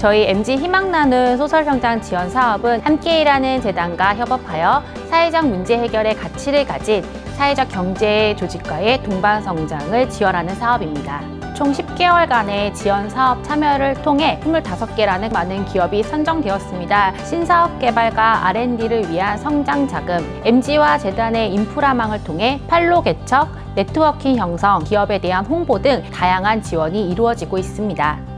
저희 MG 희망나눔 소설성장 지원 사업은 함께 일하는 재단과 협업하여 사회적 문제 해결의 가치를 가진 사회적 경제 조직과의 동반 성장을 지원하는 사업입니다. 총 10개월간의 지원 사업 참여를 통해 25개라는 많은 기업이 선정되었습니다. 신사업 개발과 R&D를 위한 성장 자금, MG와 재단의 인프라망을 통해 판로 개척, 네트워킹 형성, 기업에 대한 홍보 등 다양한 지원이 이루어지고 있습니다.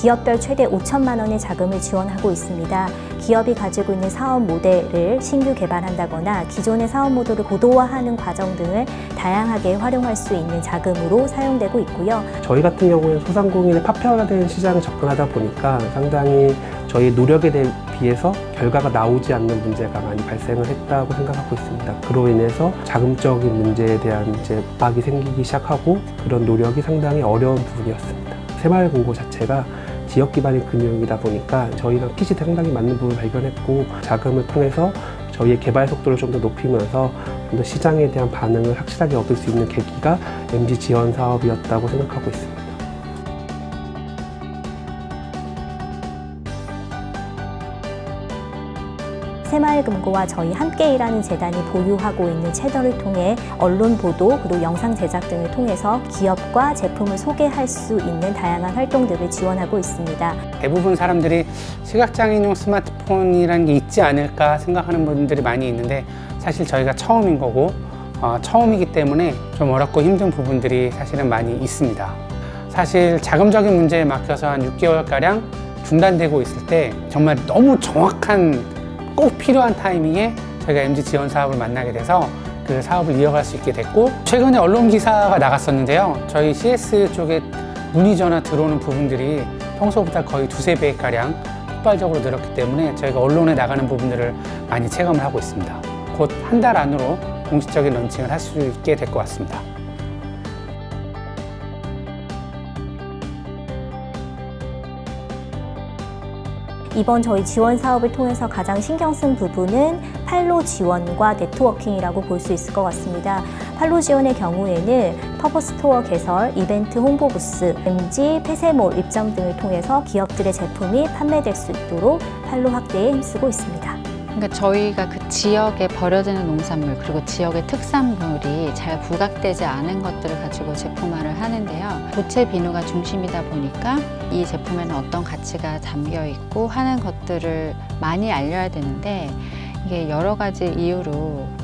기업별 최대 5천만 원의 자금을 지원하고 있습니다. 기업이 가지고 있는 사업 모델을 신규 개발한다거나 기존의 사업 모델을 고도화하는 과정 등을 다양하게 활용할 수 있는 자금으로 사용되고 있고요. 저희 같은 경우에는 소상공인의 파편화된 시장에 접근하다 보니까 상당히 저희 노력에 비해서 결과가 나오지 않는 문제가 많이 발생을 했다고 생각하고 있습니다. 그로 인해서 자금적인 문제에 대한 이제 압박이 생기기 시작하고 그런 노력이 상당히 어려운 부분이었습니다. 새마을금고 자체가 지역 기반의 금융이다 보니까 저희랑 핏이 상당히 맞는 부분을 발견했고 자금을 통해서 저희의 개발 속도를 좀 더 높이면서 좀 더 시장에 대한 반응을 확실하게 얻을 수 있는 계기가 MG 지원 사업이었다고 생각하고 있습니다. 새마을금고와 저희 함께 일하는 재단이 보유하고 있는 채널을 통해 언론 보도 그리고 영상 제작 등을 통해서 기업과 제품을 소개할 수 있는 다양한 활동들을 지원하고 있습니다. 대부분 사람들이 시각장애인용 스마트폰이라는 게 있지 않을까 생각하는 분들이 많이 있는데 사실 저희가 처음인 거고 어, 처음이기 때문에 좀 어렵고 힘든 부분들이 사실은 많이 있습니다. 사실 자금적인 문제에 막혀서 한 6개월가량 중단되고 있을 때 정말 너무 정확한 꼭 필요한 타이밍에 저희가 MG 지원 사업을 만나게 돼서 그 사업을 이어갈 수 있게 됐고 최근에 언론 기사가 나갔었는데요. 저희 CS 쪽에 문의 전화 들어오는 부분들이 평소보다 거의 두세 배 가량 폭발적으로 늘었기 때문에 저희가 언론에 나가는 부분들을 많이 체감을 하고 있습니다. 곧 한 달 안으로 공식적인 런칭을 할 수 있게 될 것 같습니다. 이번 저희 지원 사업을 통해서 가장 신경 쓴 부분은 팔로 지원과 네트워킹이라고 볼 수 있을 것 같습니다. 팔로 지원의 경우에는 퍼버스토어 개설, 이벤트 홍보 부스, MG, 폐쇄몰 입점 등을 통해서 기업들의 제품이 판매될 수 있도록 팔로 확대에 힘쓰고 있습니다. 그러니까 저희가 그 지역에 버려지는 농산물 그리고 지역의 특산물이 잘 부각되지 않은 것들을 가지고 제품화를 하는데요. 고체 비누가 중심이다 보니까 이 제품에는 어떤 가치가 담겨 있고 하는 것들을 많이 알려야 되는데 이게 여러 가지 이유로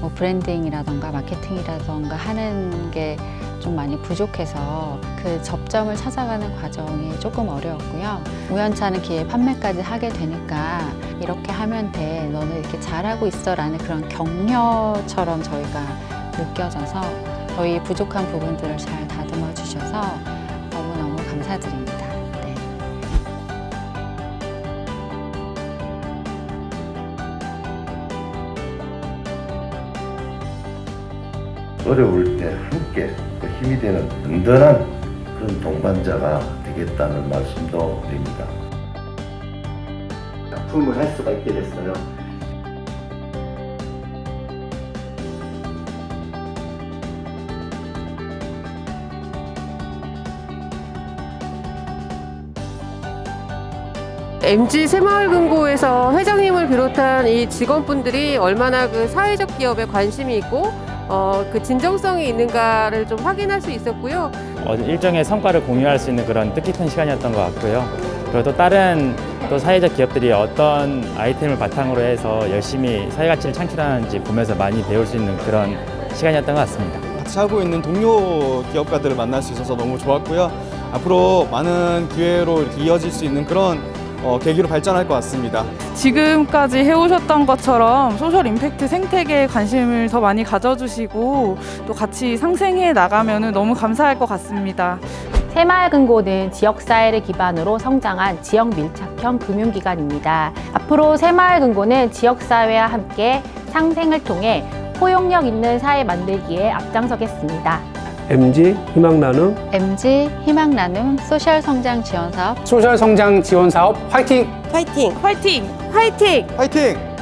뭐 브랜딩이라던가 마케팅이라던가 하는 게 좀 많이 부족해서 그 접점을 찾아가는 과정이 조금 어려웠고요. 우연치 않은 기회에 판매까지 하게 되니까 이렇게 하면 돼. 너는 이렇게 잘하고 있어. 라는 그런 격려처럼 저희가 느껴져서 저희 부족한 부분들을 잘 다듬어 주셔서 너무너무 감사드립니다. 어려울 때 함께 그 힘이 되는 든든한 그런 동반자가 되겠다는 말씀도 드립니다. 작품을 할 수가 있게 됐어요. MG 새마을금고에서 회장님을 비롯한 이 직원분들이 얼마나 그 사회적 기업에 관심이 있고 어, 그 진정성이 있는가를 좀 확인할 수 있었고요. 어, 일종의 성과를 공유할 수 있는 그런 뜻깊은 시간이었던 것 같고요. 그리고 또 다른 또 사회적 기업들이 어떤 아이템을 바탕으로 해서 열심히 사회 가치를 창출하는지 보면서 많이 배울 수 있는 그런 시간이었던 것 같습니다. 같이 하고 있는 동료 기업가들을 만날 수 있어서 너무 좋았고요. 앞으로 많은 기회로 이렇게 이어질 수 있는 그런 어, 계기로 발전할 것 같습니다. 지금까지 해오셨던 것처럼 소셜 임팩트 생태계에 관심을 더 많이 가져주시고 또 같이 상생해 나가면 너무 감사할 것 같습니다. 새마을금고는 지역사회를 기반으로 성장한 지역 밀착형 금융기관입니다. 앞으로 새마을금고는 지역사회와 함께 상생을 통해 포용력 있는 사회 만들기에 앞장서겠습니다. MG 희망 나눔 MG 희망 나눔 소셜 성장 지원 사업 소셜 성장 지원 사업 화이팅! 파이팅! 파이팅! 파이팅! 화이팅!